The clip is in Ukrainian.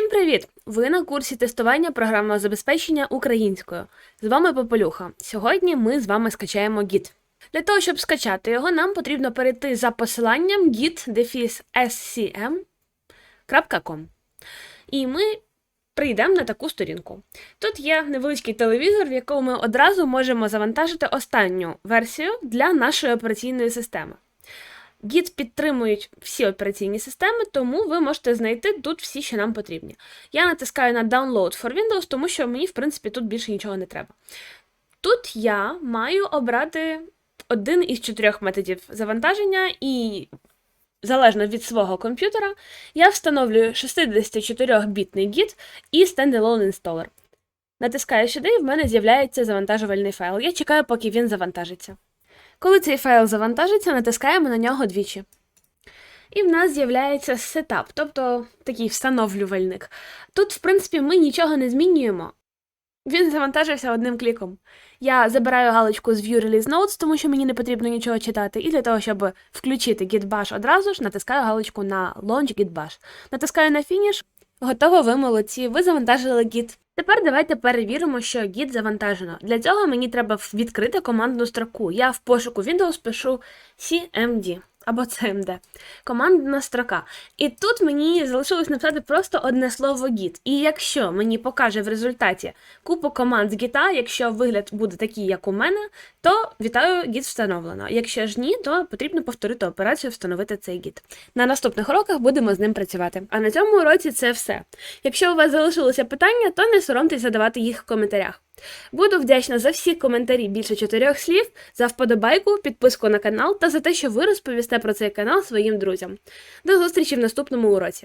привіт! Ви на курсі тестування програмного забезпечення українською. З вами Попелюха. Сьогодні ми з вами скачаємо гід. Для того, щоб скачати його, нам потрібно перейти за посиланням git-scm.com. І ми прийдемо на таку сторінку. Тут є невеличкий телевізор, в якому ми одразу можемо завантажити останню версію для нашої операційної системи. Git підтримують всі операційні системи, тому ви можете знайти тут всі, що нам потрібні. Я натискаю на Download for Windows, тому що мені, в принципі, тут більше нічого не треба. Тут я маю обрати один із чотирьох методів завантаження, і залежно від свого комп'ютера, я встановлюю 64-бітний Git і Standalone Installer. Натискаю сюди, і в мене з'являється завантажувальний файл. Я чекаю, поки він завантажиться. Коли цей файл завантажиться, натискаємо на нього двічі. І в нас з'являється сетап, тобто такий встановлювальник. Тут, в принципі, ми нічого не змінюємо. Він завантажився одним кліком. Я забираю галочку з View Release Notes, тому що мені не потрібно нічого читати. І для того, щоб включити Git Bash одразу ж, натискаю галочку на Launch Git Bash. Натискаю на фініш. Готово, ви молодці, ви завантажили Git. Тепер давайте перевіримо, що гід завантажено. Для цього мені треба відкрити командну строку. Я в пошуку Windows пишу CMD або CMD. Командна строка. І тут мені залишилось написати просто одне слово Git. І якщо мені покаже в результаті купу команд з Git, якщо вигляд буде такий, як у мене, то вітаю, Git встановлено. Якщо ж ні, то потрібно повторити операцію встановити цей Git. На наступних уроках будемо з ним працювати. А на цьому уроці це все. Якщо у вас залишилося питання, то не соромтесь задавати їх в коментарях. Буду вдячна за всі коментарі більше чотирьох слів, за вподобайку, підписку на канал та за те, що ви розповісте про цей канал своїм друзям. До зустрічі в наступному уроці.